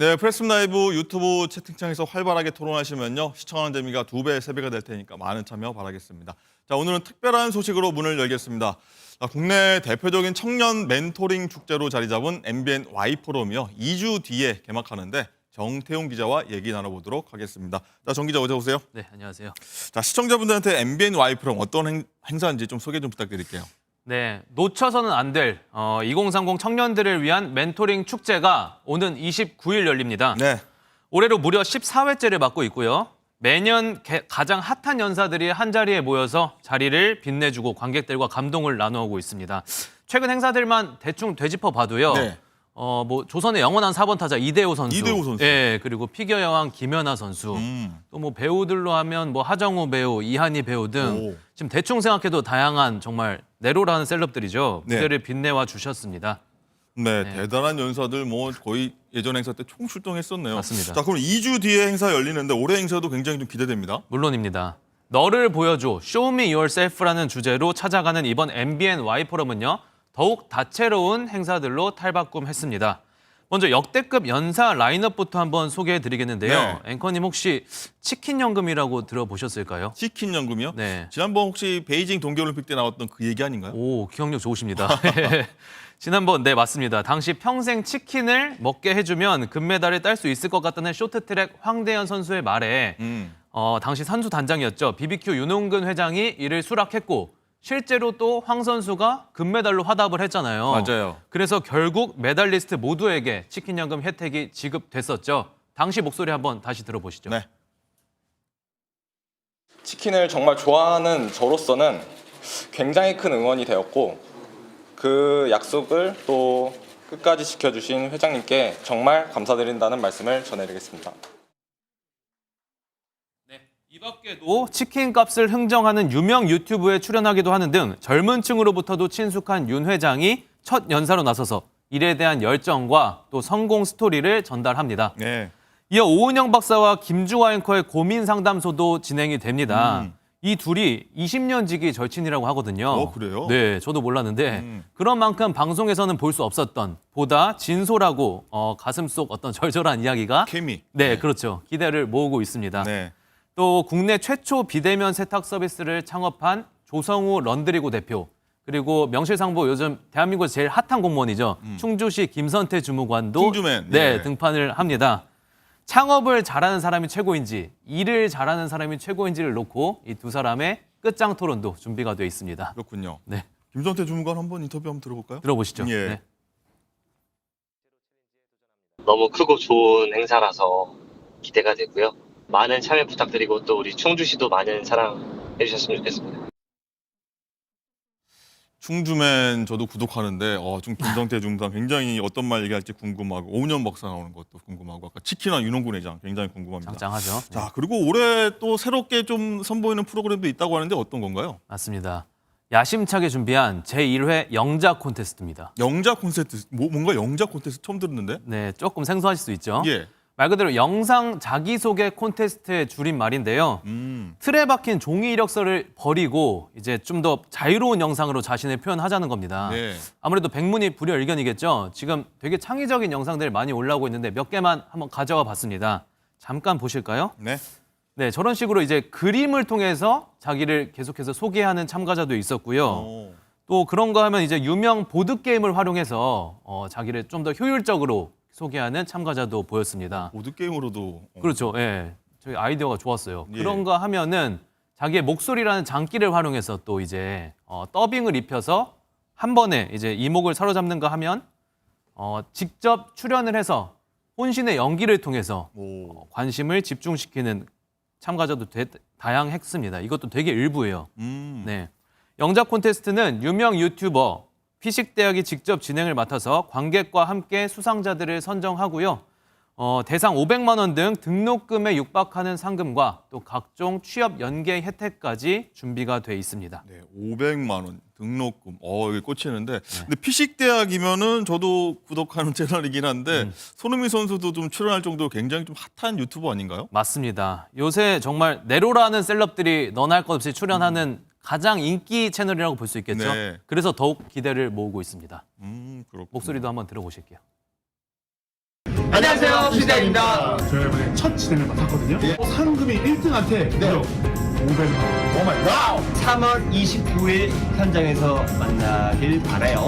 네, 프레스 라이브 유튜브 채팅창에서 활발하게 토론하시면요. 시청하는 재미가 두 배, 세 배가 될 테니까 많은 참여 바라겠습니다. 자, 오늘은 특별한 소식으로 문을 열겠습니다. 자, 국내 대표적인 청년 멘토링 축제로 자리 잡은 MBN Y 포럼이요. 2주 뒤에 개막하는데 정태용 기자와 얘기 나눠보도록 하겠습니다. 자, 정 기자 어서 오세요. 네, 안녕하세요. 자, 시청자분들한테 MBN Y 포럼 어떤 행, 행사인지 좀 소개 좀 부탁드릴게요. 네, 놓쳐서는 안될 어, 2030 청년들을 위한 멘토링 축제가 오는 29일 열립니다. 네. 올해로 무려 14회째를 맡고 있고요. 매년 개- 가장 핫한 연사들이 한 자리에 모여서 자리를 빛내주고 관객들과 감동을 나누고 있습니다. 최근 행사들만 대충 되짚어 봐도요. 네. 어, 뭐 조선의 영원한 4번 타자 이대호 선수. 이대호 선수. 예, 그리고 피겨 여왕 김연아 선수. 음. 또 뭐 배우들로 하면 뭐 하정우 배우, 이한희 배우 등 오. 지금 대충 생각해도 다양한 정말 내로라는 셀럽들이죠. 네. 무대를 빛내와 주셨습니다. 네, 네. 대단한 연사들 뭐 거의 예전 행사 때 총 출동했었네요. 맞습니다. 자, 그럼 2주 뒤에 행사 열리는데 올해 행사도 굉장히 좀 기대됩니다. 물론입니다. 너를 보여줘, Show Me Yourself라는 주제로 찾아가는 이번 MBN Y 포럼은요. 더욱 다채로운 행사들로 탈바꿈했습니다. 먼저 역대급 연사 라인업부터 한번 소개해 드리겠는데요. 네. 앵커님 혹시 치킨 연금이라고 들어보셨을까요? 치킨 연금이요? 네. 지난번 혹시 베이징 동계올림픽 때 나왔던 그 얘기 아닌가요? 오, 기억력 좋으십니다. 지난번 네 맞습니다. 당시 평생 치킨을 먹게 해주면 금메달을 딸 수 있을 것 같다는 쇼트트랙 황대현 선수의 말에 음. 어, 당시 선수 단장이었죠. BBQ 윤홍근 회장이 이를 수락했고 실제로 또 황 선수가 금메달로 화답을 했잖아요. 맞아요. 그래서 결국 메달리스트 모두에게 치킨 연금 혜택이 지급됐었죠. 당시 목소리 한번 다시 들어보시죠. 네. 치킨을 정말 좋아하는 저로서는 굉장히 큰 응원이 되었고 그 약속을 또 끝까지 지켜주신 회장님께 정말 감사드린다는 말씀을 전해드리겠습니다. 네, 이 밖에도 치킨 값을 흥정하는 유명 유튜브에 출연하기도 하는 등 젊은 층으로부터도 친숙한 윤 회장이 첫 연사로 나서서 일에 대한 열정과 또 성공 스토리를 전달합니다. 네. 이어 오은영 박사와 김주화 앵커의 고민 상담소도 진행이 됩니다. 음. 이 둘이 20년 지기 절친이라고 하거든요. 어, 그래요? 네, 저도 몰랐는데 음. 그런 만큼 방송에서는 볼 수 없었던 보다 진솔하고 어, 가슴 속 어떤 절절한 이야기가 케미. 네, 그렇죠. 기대를 모으고 있습니다. 네. 또 국내 최초 비대면 세탁 서비스를 창업한 조성우 런드리고 대표 그리고 명실상부 요즘 대한민국에서 제일 핫한 공무원이죠. 충주시 김선태 주무관도 음. 충주맨, 네, 예. 등판을 합니다. 창업을 잘하는 사람이 최고인지 일을 잘하는 사람이 최고인지를 놓고 이 두 사람의 끝장 토론도 준비가 되어 있습니다. 그렇군요. 네, 김선태 주무관 한번 인터뷰 한번 들어볼까요? 들어보시죠. 예. 네. 너무 크고 좋은 행사라서 기대가 되고요. 많은 참여 부탁드리고 또 우리 충주시도 많은 사랑해 주셨으면 좋겠습니다. 충주맨 저도 구독하는데 어, 좀 김성태 중상 굉장히 어떤 말 얘기할지 궁금하고 오은영 박사 나오는 것도 궁금하고 아까 치킨한 윤홍군 회장 굉장히 궁금합니다. 장장하죠. 네, 자 그리고 올해 또 새롭게 좀 선보이는 프로그램도 있다고 하는데 어떤 건가요? 맞습니다. 야심차게 준비한 제1회 영자 콘테스트입니다. 영자 콘테스트 뭐, 뭔가 영자 콘테스트 처음 듣는데? 네, 조금 생소하실 수 있죠. 예. 말 그대로 영상 자기소개 콘테스트의 줄임말인데요. 음. 틀에 박힌 종이 이력서를 버리고 이제 좀 더 자유로운 영상으로 자신을 표현하자는 겁니다. 네. 아무래도 백문이 불여일견이겠죠. 지금 되게 창의적인 영상들 많이 올라오고 있는데 몇 개만 한번 가져와 봤습니다. 잠깐 보실까요? 네. 네, 저런 식으로 이제 그림을 통해서 자기를 계속해서 소개하는 참가자도 있었고요. 어. 또 그런 거 하면 이제 유명 보드 게임을 활용해서 어, 자기를 좀 더 효율적으로 소개하는 참가자도 보였습니다. 보드 게임으로도 어. 그렇죠. 예. 저희 아이디어가 좋았어요. 예. 그런 거 하면은 자기의 목소리라는 장기를 활용해서 또 이제 어, 더빙을 입혀서 한 번에 이제 이목을 사로잡는가 하면 어, 직접 출연을 해서 혼신의 연기를 통해서 오. 관심을 집중시키는 참가자도 되, 다양했습니다. 이것도 되게 일부예요. 음. 네. 영자 콘테스트는 유명 유튜버 피식대학이 직접 진행을 맡아서 관객과 함께 수상자들을 선정하고요. 어, 대상 500만 원 등 등록금에 육박하는 상금과 또 각종 취업 연계 혜택까지 준비가 돼 있습니다. 네, 500만 원 등록금. 어, 이게 꽂히는데. 네. 근데 피식 대학이면은 저도 구독하는 채널이긴 한데 음. 손흥민 선수도 좀 출연할 정도로 굉장히 좀 핫한 유튜버 아닌가요? 맞습니다. 요새 정말 네로라는 셀럽들이 너나 할 것 없이 출연하는 가장 인기 채널이라고 볼 수 있겠죠. 네. 그래서 더욱 기대를 모으고 있습니다. 음, 그렇고. 목소리도 한번 들어보실게요. 안녕하세요, 시대입니다. 저희 이번에 첫 진행을 맡았거든요. 상금이 1등한테 무려 500만 원. 오마이 와우! 3월 29일 현장에서 만나길 바래요.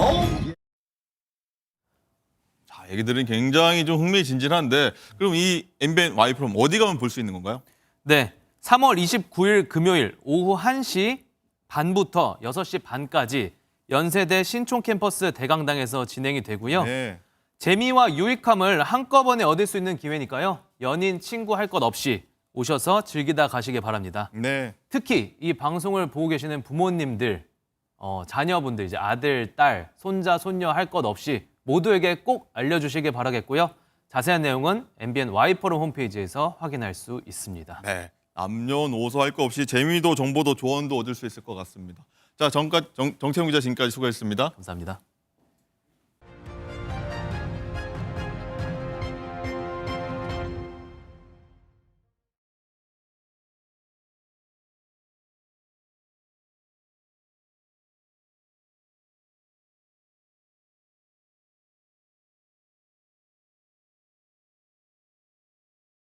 자, 얘기들은 굉장히 좀 흥미진진한데 그럼 이 MBN 와이프럼 어디 가면 볼 수 있는 건가요? 네. 3월 29일 금요일 오후 1시 반부터 6시 반까지 연세대 신촌 캠퍼스 대강당에서 진행이 되고요. 네. 재미와 유익함을 한꺼번에 얻을 수 있는 기회니까요. 연인, 친구 할 것 없이 오셔서 즐기다 가시길 바랍니다. 네. 특히 이 방송을 보고 계시는 부모님들, 어, 자녀분들, 이제 아들, 딸, 손자, 손녀 할 것 없이 모두에게 꼭 알려주시길 바라겠고요. 자세한 내용은 MBN 와이퍼룸 홈페이지에서 확인할 수 있습니다. 네. 남녀노소 할 거 없이 재미도 정보도 조언도 얻을 수 있을 것 같습니다. 자, 정가, 정, 정채용 기자 지금까지 수고했습니다. 감사합니다.